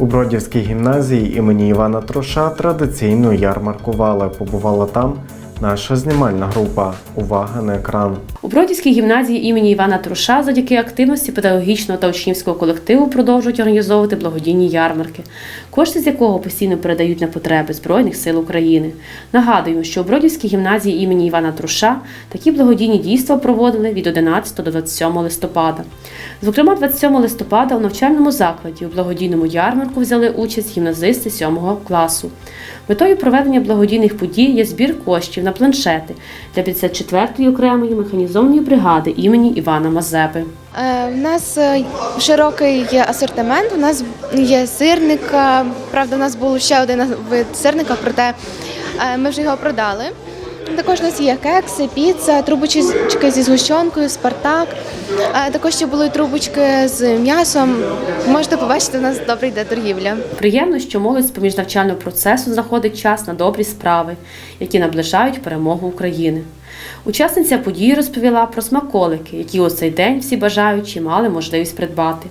У Бродівській гімназії імені Івана Троша традиційно ярмаркували. Побувала там наша знімальна група. Увага на екран. Бродівській гімназії імені Івана Труша завдяки активності педагогічного та учнівського колективу продовжують організовувати благодійні ярмарки, кошти з якого постійно передають на потреби Збройних сил України. Нагадуємо, що у Бродівській гімназії імені Івана Труша такі благодійні дійства проводили від 11 до 27 листопада. Зокрема, 27 листопада у навчальному закладі у благодійному ярмарку взяли участь гімназисти 7 класу. Метою проведення благодійних подій є збір коштів на планшети для 54-ї окремої механізованої бригади імені Івана Мазепи. Е, У нас е, широкий асортимент. У нас є сирника. Правда, у нас був ще один вид сирника, проте е, ми вже його продали. Також у нас є кекси, піца, трубочки зі згущенкою, спартак. Також ще були трубочки з м'ясом. Можете побачити, у нас добре йде торгівля. Приємно, що молодь з поміж навчального процесу знаходить час на добрі справи, які наближають перемогу України. Учасниця події розповіла про смаколики, які у цей день всі бажаючі мали можливість придбати.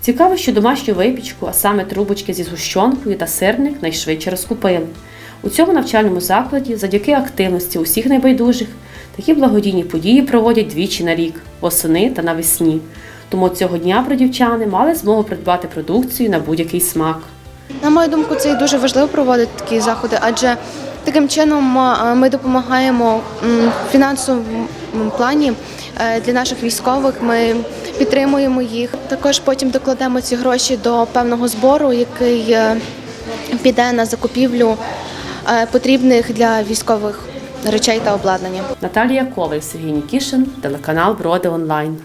Цікаво, що домашню випічку, а саме трубочки зі згущенкою та сирник найшвидше розкупили. У цьому навчальному закладі, завдяки активності усіх найбайдужих, такі благодійні події проводять двічі на рік восени та навесні. Тому цього дня бродівчани мали змогу придбати продукцію на будь-який смак. На мою думку, це і дуже важливо проводити такі заходи, адже таким чином ми допомагаємо фінансовому плані е, для наших військових. Ми підтримуємо їх. Також потім докладемо ці гроші до певного збору, який е, піде на закупівлю потрібних для військових речей та обладнання. Наталія Коваль, Сергій Нікішин, телеканал Броди Онлайн.